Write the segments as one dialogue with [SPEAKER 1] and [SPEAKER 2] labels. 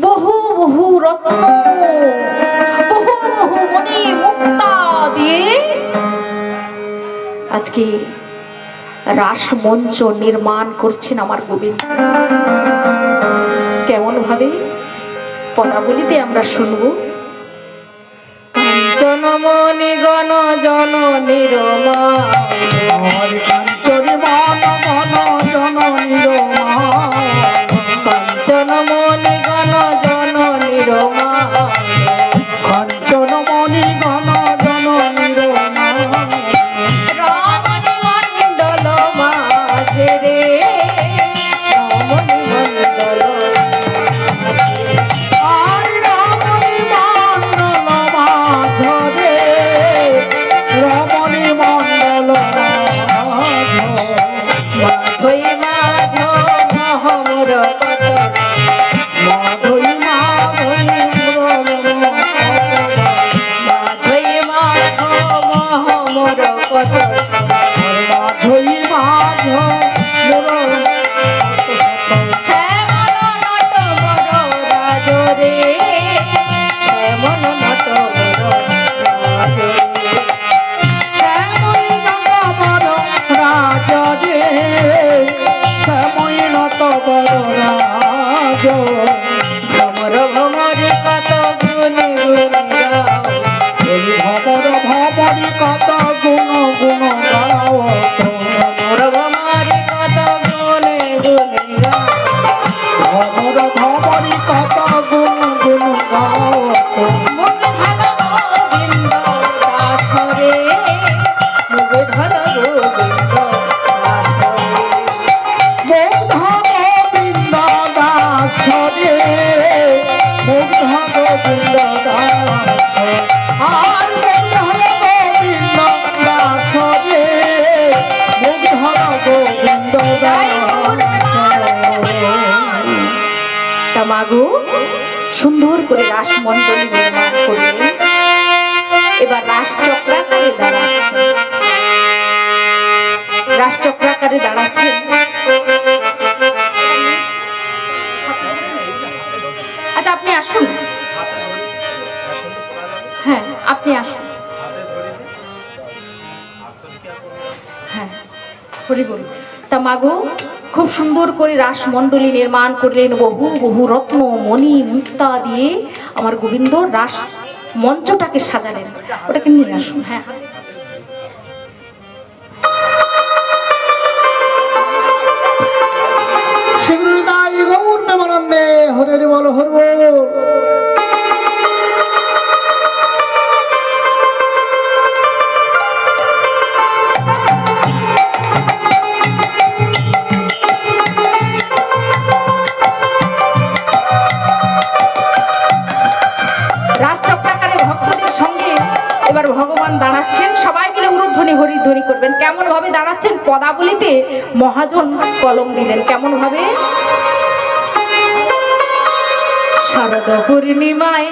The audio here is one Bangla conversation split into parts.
[SPEAKER 1] বহু বহু রত্ন বহু বহু মণি মুক্তা দিয়ে আজকে রাসমঞ্চ নির্মাণ করছেন আমার গোবিন্দ। কেমন ভাবে পদাবলিতে আমরা শুনব। কাঞ্চনমণি গণ জন নিরমা। মাঝই মাঝ
[SPEAKER 2] ভবর ভবরি কত গুণ গুণ গাও
[SPEAKER 1] তামাগো সুন্দর করে রাসমণ্ডলী নির্মাণ করলেন এবার রাস চক্রাকারে দাঁড়াচ্ছেন রাস চক্রাকারে দাঁড়াচ্ছেন আচ্ছা আপনি আসুন। হ্যাঁ আপনি আসুন। হ্যাঁ হরি বল তা মাগো খুব সুন্দর করে রাসমণ্ডলী নির্মাণ করলেন বহু বহু রত্ন, মণি, মুক্তা দিয়ে। আমার গোবিন্দ রাস মঞ্চটাকে সাজালেন। ওটাকে নিয়ে আসুন হ্যাঁ। পদাবলিতে মহাজন কলম দিলেন। কেমন ভাবে? শারদ পূর্ণিমায়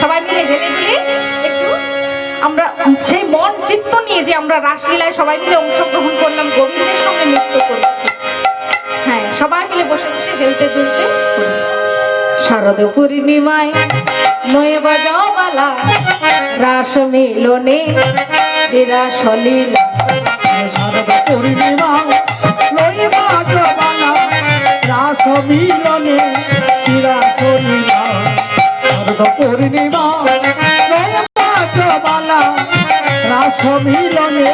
[SPEAKER 1] সবাই মিলে আমরা সেই মন চিত্ত নিয়ে যে আমরা রাসলীলায় সবাই মিলে অংশগ্রহণ করলাম, গোবিন্দের সঙ্গে নৃত্য করছি। হ্যাঁ সবাই মিলে বসে বসে হেলতে দুলতে করি। শারদ পূর্ণিমায় নয়ে বাজাওয়ালা রাস মিলনে এরা
[SPEAKER 2] শারদ পূর্ণিমা লইবা জবানা রাস মিলনে নীলা শারদ রাস মিলনে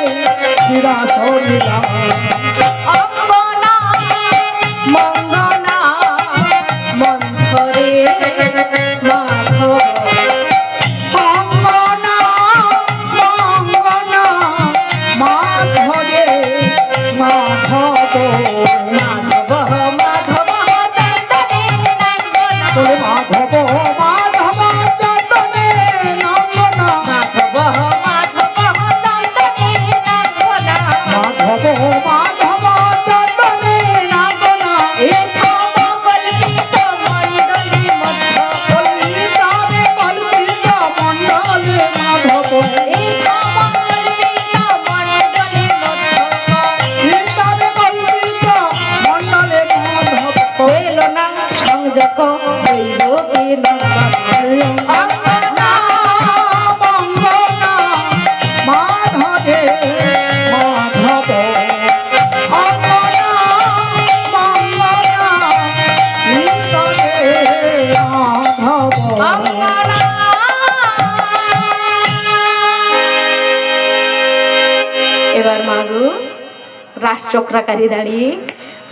[SPEAKER 1] চক্রাকারে দাঁড়িয়ে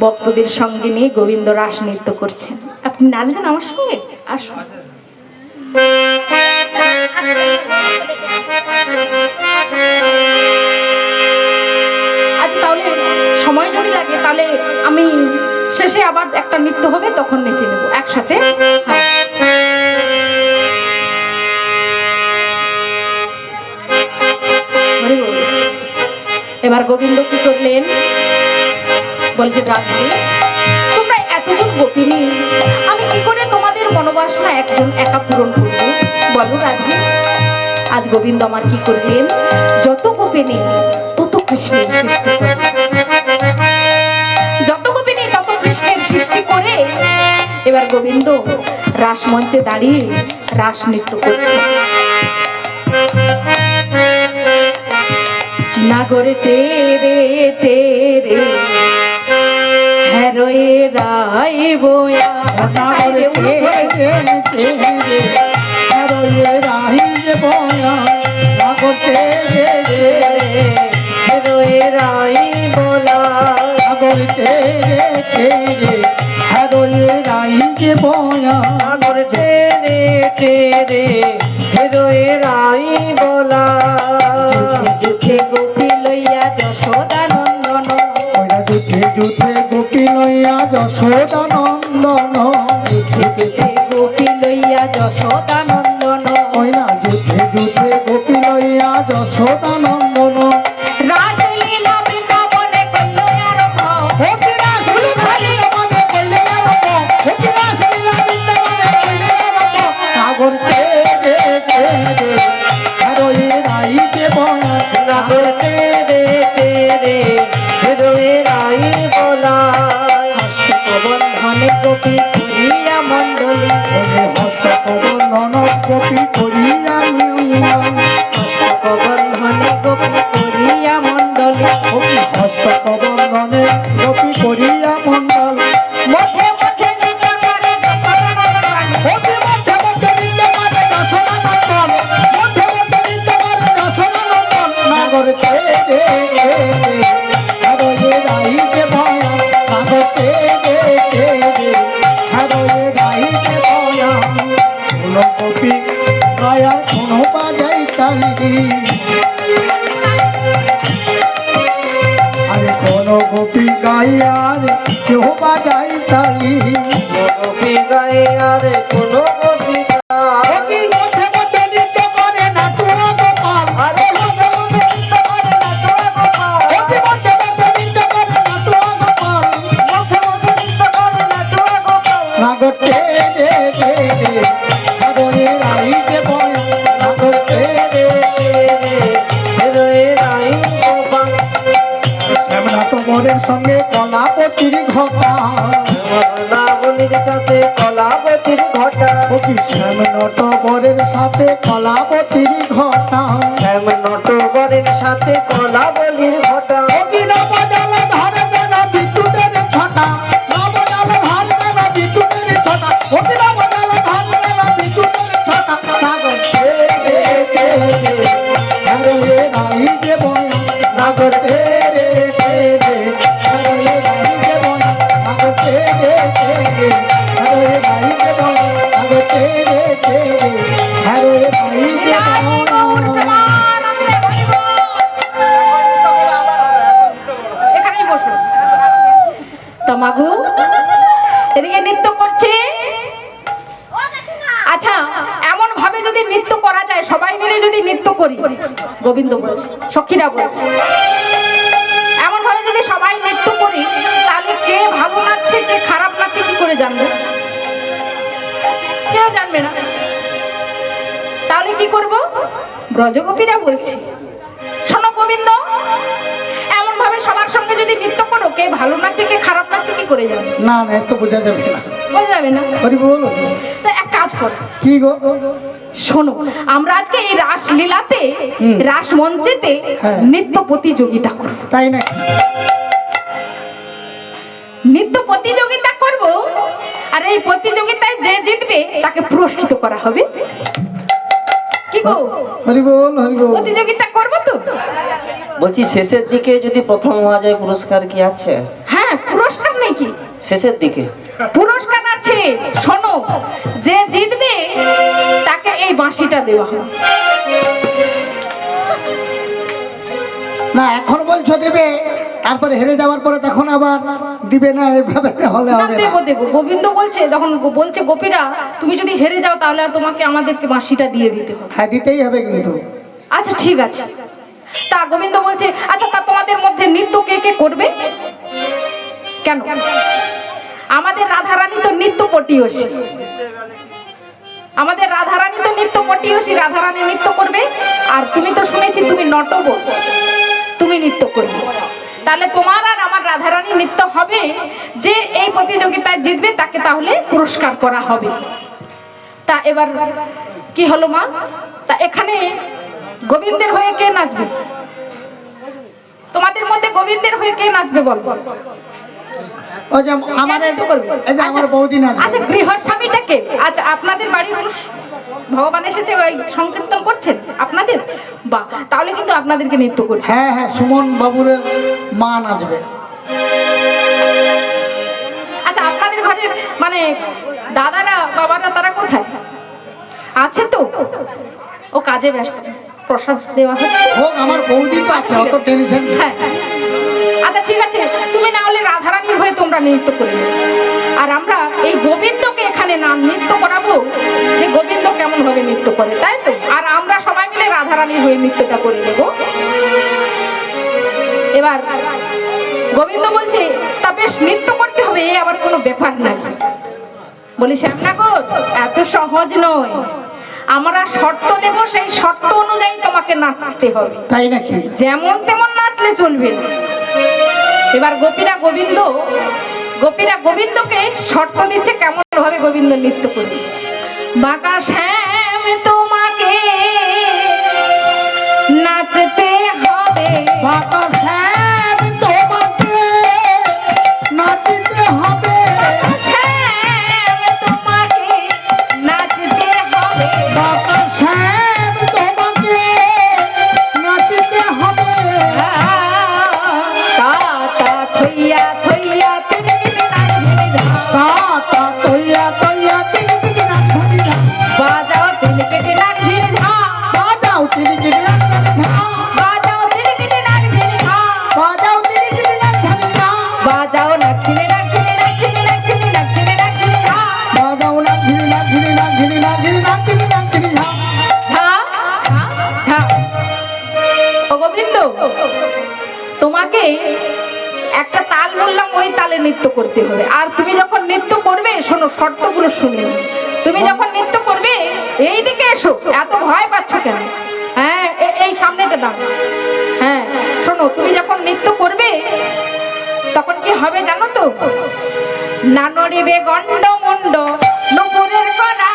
[SPEAKER 1] ভক্তদের সঙ্গে নিয়ে গোবিন্দ রাস নৃত্য করছেন। আপনি নাচবেন আমার সঙ্গে আসুন তাহলে সময় যদি লাগে, তাহলে আমি শেষে আবার একটা নৃত্য হবে, তখন নেচে নেব। একসাথে? হ্যাঁ। এবার গোবিন্দ বলছে রাধে তোমরা এতজন গোপিনী, আমি কি করে তোমাদের মনোবাসনা একজন একা পূরণ করব? বলো আজ গোবিন্দ আমার কি করলেন? যত গোপিনী, তত কৃষ্ণের সৃষ্টি যত গোপিনী, তত কৃষ্ণের সৃষ্টি করে। এবার গোবিন্দ রাসমঞ্চে দাঁড়িয়ে রাস নৃত্য করছে। নাগরে তেরে তেরে। হ্যারোয়ে রাই বয়া।
[SPEAKER 2] নাগরে তেরে তেরে হরয়ে রাহি যে বয়া। নাগর তেরে তেরে।
[SPEAKER 3] হেরোয়ে রাই বলা।
[SPEAKER 2] নাগর তেরে তেরে। হরয়ে রাহি যে বয়া।
[SPEAKER 3] আগর টেরে টেরে হেরোয়ে রাই বলা।
[SPEAKER 1] যুদ্ধে গোপী লইয়া যশোদা নন্দন
[SPEAKER 2] ওরা যুদ্ধে যুদ্ধে গোপী লইয়া যশোদা নন্দন
[SPEAKER 1] যুদ্ধে গোপী লইয়া যশোদা নন্দন
[SPEAKER 2] ওরা যুদ্ধে যুদ্ধে গোপী লইয়া যশোদা
[SPEAKER 1] বন্ধনে গোপী
[SPEAKER 3] গায়ে আর কোনো
[SPEAKER 2] মোরের সঙ্গে কলাপতির ঘটা
[SPEAKER 3] রাবণীর সাথে কলাবতীর ঘটা
[SPEAKER 2] অতি শ্যামনাথ মোরের সাথে কলাপতির ঘটা
[SPEAKER 3] শ্যাম নটবরের সাথে কলাবলীর ঘটা
[SPEAKER 2] নবজাল ধারে
[SPEAKER 1] এমন ভাবে যদি নৃত্য করা যায় সবাই মিলে যদি নৃত্য করি গোবিন্দ বলছে সখীরা বলছে এমন ভাবে যদি সবাই নৃত্য করি তাহলে কে ভালো নাচছে কে খারাপ নাচছে কি করে জানবে? কেউ জানবে না। তাহলে কি করব? ব্রজগোপীরা বলছে শোনো গোবিন্দ এমন ভাবে সবার সঙ্গে যদি নৃত্য করো কে ভালো নাচে কে খারাপ নাচে কি করে যাবে
[SPEAKER 2] না না এত বোঝা যাবে না।
[SPEAKER 1] বোঝা যাবে না।
[SPEAKER 2] হরি বল।
[SPEAKER 1] কাজ করো।
[SPEAKER 2] কি গো?
[SPEAKER 1] শোনো আমরা আজকে এই রাস লীলাতে রাস মঞ্চেতে
[SPEAKER 2] হ্যাঁ।
[SPEAKER 1] নৃত্য প্রতিযোগিতা করব।
[SPEAKER 2] তাই নাকি?
[SPEAKER 1] নৃত্য প্রতিযোগিতা করব আর এই প্রতিযোগিতায় যে জিতবে তাকে পুরস্কৃত করা হবে। কি গো?
[SPEAKER 2] হরি বল হরি বল
[SPEAKER 1] প্রতিযোগিতা করব তো?
[SPEAKER 3] বলছি শেষের দিকে যদি প্রথম হওয়া যায় পুরস্কার কি আছে?
[SPEAKER 1] হ্যাঁ পুরস্কার নেই কি?
[SPEAKER 3] শেষের দিকে।
[SPEAKER 1] পুরস্কার আছে শোনো। যে জিতবে তাকে এই বাঁশিটা দেওয়া হবে।
[SPEAKER 2] না এখন বলছো দেবে তারপরে হেরে যাওয়ার পরে তখন আবার দিবে না এভাবে হলে হবে
[SPEAKER 1] দেবো দেবো। গোবিন্দ বলছে তখন বলছে গোপীরা তুমি যদি হেরে যাও তাহলে তোমাকে আমাদেরকে বাঁশিটা দিয়ে দিতে হবে।
[SPEAKER 2] হ্যাঁ দিতেই হবে কিন্তু।
[SPEAKER 1] আচ্ছা ঠিক আছে। তা গোবিন্দ বলছে আচ্ছা তা তোমাদের মধ্যে নৃত্য কে কে করবে? কেন? আমাদের রাধারানী তো নৃত্য পটিয়সী আমাদের রাধারানী তো নৃত্য পটিয়সী রাধারানী নৃত্য করবে। আর তুমি তো শুনেছি তুমি নটব তুমি নৃত্য করবে। তাহলে তোমার আর আমার রাধারানী নৃত্য হবে যে এই প্রতিযোগিতায় জিতবে, তাকে তাহলে পুরস্কার করা হবে। তা এবার কি হলো মা? তা এখানে গোবিন্দের হয়ে কে নাচবে? তোমাদের মধ্যে গোবিন্দের হয়ে কে নাচবে বল?
[SPEAKER 2] ওই যে আমার এই যে- এই যে আমার
[SPEAKER 1] আচ্ছা গৃহস্বামীটা কে আচ্ছা আপনাদের বাড়ির ভগবান এসেছে ওই সংকীর্তন করছেন আপনাদের? বা তাহলে কিন্তু আপনাদেরকে নৃত্য করবে
[SPEAKER 2] হ্যাঁ হ্যাঁ সুমন বাবুর মা নাচবে।
[SPEAKER 1] আচ্ছা আপনাদের ঘরের মানে দাদারা বাবারা তারা কোথায়? আছে তো? ও কাজে ব্যস্ত। প্রসাদ দেওয়া হচ্ছে।
[SPEAKER 2] হোক আমার বৌদি তো আছে অত টেনশন
[SPEAKER 1] হ্যাঁ। আচ্ছা ঠিক আছে। তুমি না হলে রাধারানীর হয়ে তোমরা নৃত্য করে আর আমরা এই গোবিন্দকে এখানে না নৃত্য করাবো যে গোবিন্দ কেমন ভাবে নৃত্য করে তাই তো? আর আমরা সবাই মিলে রাধারানীর হয়ে নৃত্যটা করে নেব। এবার গোবিন্দ বলছে তা বেশ নৃত্য করতে হবে এ আবার কোনো ব্যাপার নাই। বলি শ্যামনাগর এত সহজ নয়। আমরা শর্ত দেব সেই শর্ত অনুযায়ী তোমাকে নাচতে হবে।
[SPEAKER 2] তাই নাকি?
[SPEAKER 1] যেমন তেমন নাচলে চলবে না। এবার গোপীরা গোবিন্দ, গোপীরা গোবিন্দকে শর্ত দিচ্ছে কেমন ভাবে গোবিন্দ নৃত্য করবে। বাঁকা শ্যাম তোমাকে তুমি যখন নৃত্য করবে, শোনো, শর্তগুলো শুনে তুমি যখন নৃত্য করবে এই দিকে এসো, এত ভয় পাচ্ছ কেন? হ্যাঁ এই সামনেটা দাও। হ্যাঁ শোনো, তুমি যখন নৃত্য করবে, তখন কি হবে জানো তো? নানরে গণ্ড মুন্ড নপুরের কণা